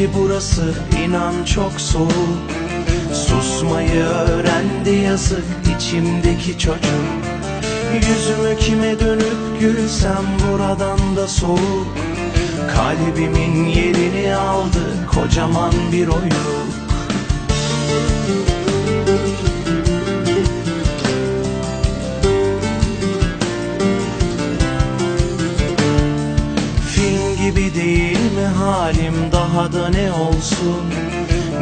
ki burası inan çok soğuk. Susmayı öğrendi yazık içimdeki çocuk Yüzümü kime dönüp gülsem buradan da soğuk. Kalbimin yerini aldı kocaman bir oyuk halim daha da ne olsun?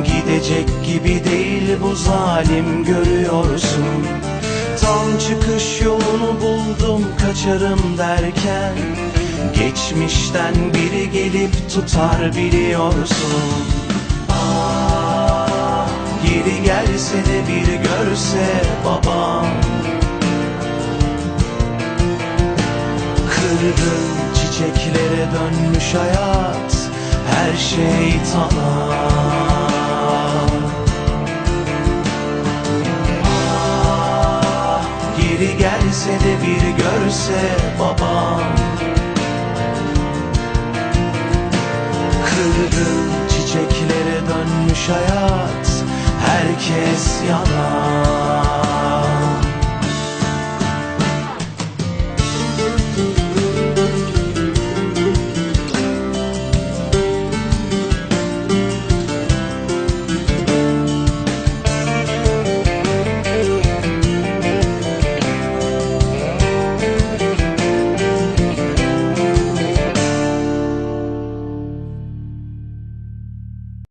Gidecek gibi değil bu zalim görüyorsun. Tam çıkış yolunu buldum kaçarım derken. Geçmişten biri gelip tutar biliyorsun. Ah geri gelse de bir görse babam. Kırgın çiçeklere dönmüş hayat Her şey tamam. Ah, Geri gelse de bir görse babam. Kırgın çiçeklere dönmüş hayat Herkes yanar